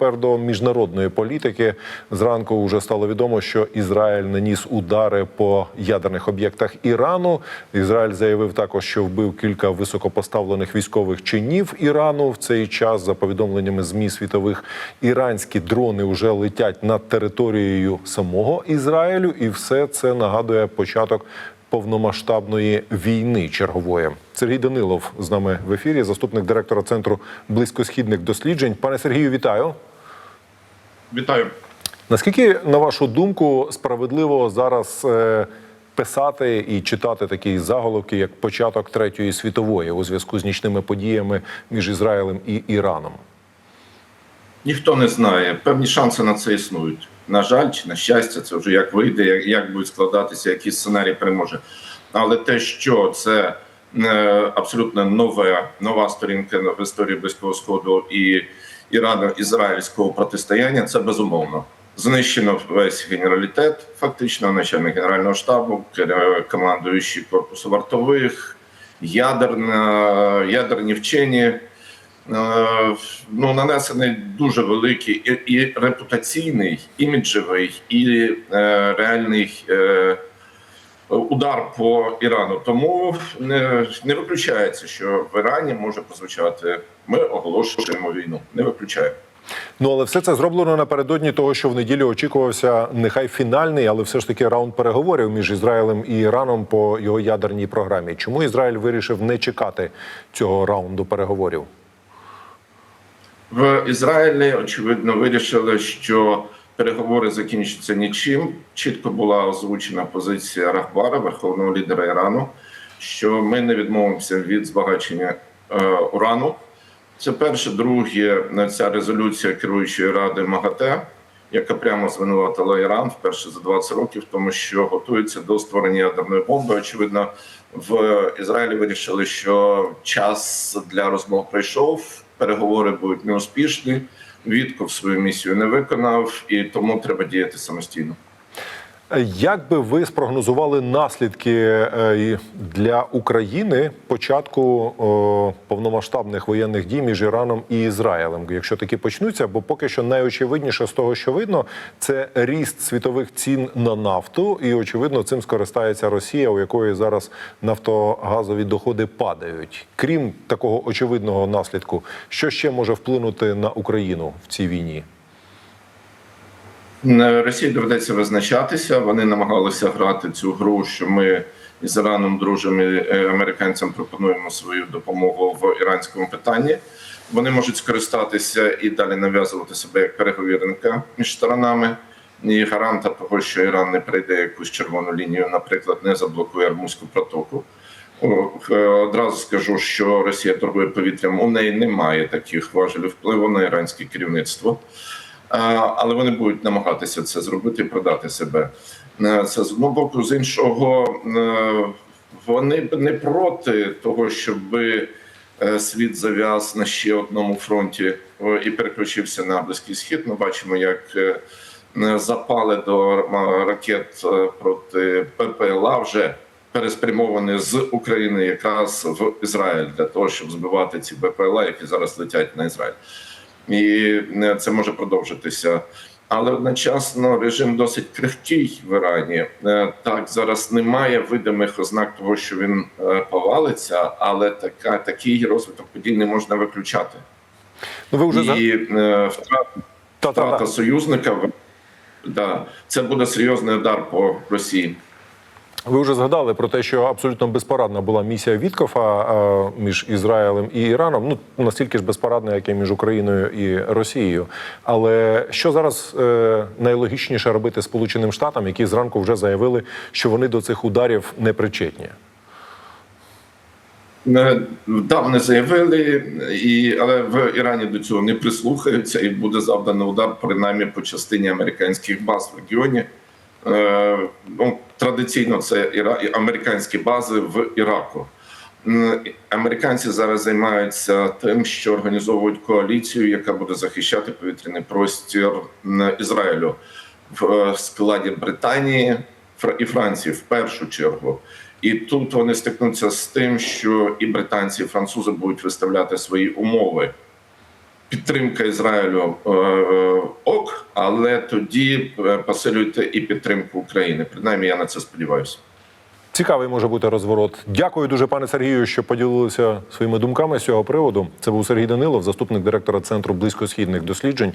Тепер до міжнародної політики зранку вже стало відомо, що Ізраїль наніс удари по ядерних об'єктах Ірану. Ізраїль заявив також, що вбив кілька високопоставлених військових чинів Ірану. В цей час, за повідомленнями змі світових, іранські дрони вже летять над територією самого Ізраїлю, і все це нагадує початок повномасштабної війни чергової. Сергій Данилов з нами в ефірі, заступник директора центру близькосхідних досліджень. Пане Сергію, вітаю. Вітаю. Наскільки, на вашу думку, справедливо зараз е, писати і читати такі заголовки, як початок третьої світової у зв'язку з нічними подіями між Ізраїлем і Іраном? Ніхто не знає. Певні шанси на це існують. На жаль, чи на щастя, це вже як вийде, як, як будуть складатися, який сценарій переможе. Але те, що це е, абсолютно нове, нова сторінка в історії Близького Сходу і Ірано-ізраїльського протистояння, це безумовно. Знищено весь генералітет, фактично, начальник генерального штабу, командуючий корпусу вартових, ядерна, ядерні вчені. Е, ну, нанесений дуже великий і, і репутаційний, іміджевий і е, реальний е, удар по Ірану. Тому не, не виключається, що в Ірані може прозвучати ми оголошуємо війну. Не виключаємо. Ну але все це зроблено напередодні того, що в неділю очікувався нехай фінальний, але все ж таки раунд переговорів між Ізраїлем і Іраном по його ядерній програмі. Чому Ізраїль вирішив не чекати цього раунду переговорів? В Ізраїлі очевидно вирішили, що переговори закінчаться нічим. Чітко була озвучена позиція Рахбара, верховного лідера Ірану, що ми не відмовимося від збагачення е, урану. Це перше, друге, ця резолюція керуючої ради МАГАТЕ, яка прямо звинуватила Іран вперше за 20 років, тому що готується до створення ядерної бомби. Очевидно, в Ізраїлі вирішили, що час для розмов прийшов. Переговори будуть неуспішні. Вітков свою місію не виконав, і тому треба діяти самостійно. Як би ви спрогнозували наслідки е, для України початку повномасштабних воєнних дій між Іраном і Ізраїлем, якщо такі почнуться? Бо поки що найочевидніше з того, що видно, це ріст світових цін на нафту, і очевидно, цим скористається Росія, у якої зараз нафтогазові доходи падають. Крім такого очевидного наслідку, що ще може вплинути на Україну в цій війні? Е, Росії доведеться визначатися. Вони намагалися грати цю гру, що ми із Іраном дружимо, е, американцям пропонуємо свою допомогу в іранському питанні. Вони можуть скористатися і далі нав'язувати себе як переговірника між сторонами. І гаранта того, що Іран не прийде якусь червону лінію, наприклад, не заблокує Армузьку протоку. Одразу скажу, що Росія торгує повітрям. У неї немає таких важелів впливу на іранське керівництво. Але вони будуть намагатися це зробити продати себе. Е, Це з одного боку, з іншого е, вони б не проти того, щоб світ зав'яз на ще одному фронті і переключився на близький схід. Ми бачимо, як е, запали до ракет е, проти ППЛА вже переспрямовані з України якраз в Ізраїль для того, щоб збивати ці БПЛА, які зараз летять на Ізраїль і е, це може продовжитися. Але одночасно режим досить крихкий в Ірані. Е, Так зараз немає видимих ознак того, що він е, повалиться, але така такий розвиток подій не можна виключати. Ну ви вже І втрата, втрата союзника да, це буде серйозний удар по Росії. Ви вже згадали про те, що абсолютно безпорадна була місія Віткофа між Ізраїлем і Іраном. Ну настільки ж безпорадна, як і між Україною і Росією. Але що зараз е, найлогічніше робити Сполученим Штатам, які зранку вже заявили, що вони до цих ударів не причетні? Е, Да, вони заявили, і, але в Ірані до цього не прислухаються, і буде завдано удар принаймні по частині американських баз в регіоні. Е, ну, традиційно це американські бази в Іраку. Американці зараз займаються тим, що організовують коаліцію, яка буде захищати повітряний простір Ізраїлю в е, складі Британії і Франції в першу чергу. І тут вони стикнуться з тим, що і британці, і французи будуть виставляти свої умови підтримка Ізраїлю е, е, ок, але тоді е, посилюйте і підтримку України. Принаймні, я на це сподіваюся. Цікавий може бути розворот. Дякую дуже, пане Сергію, що поділилися своїми думками з цього приводу. Це був Сергій Данилов, заступник директора центру близькосхідних досліджень.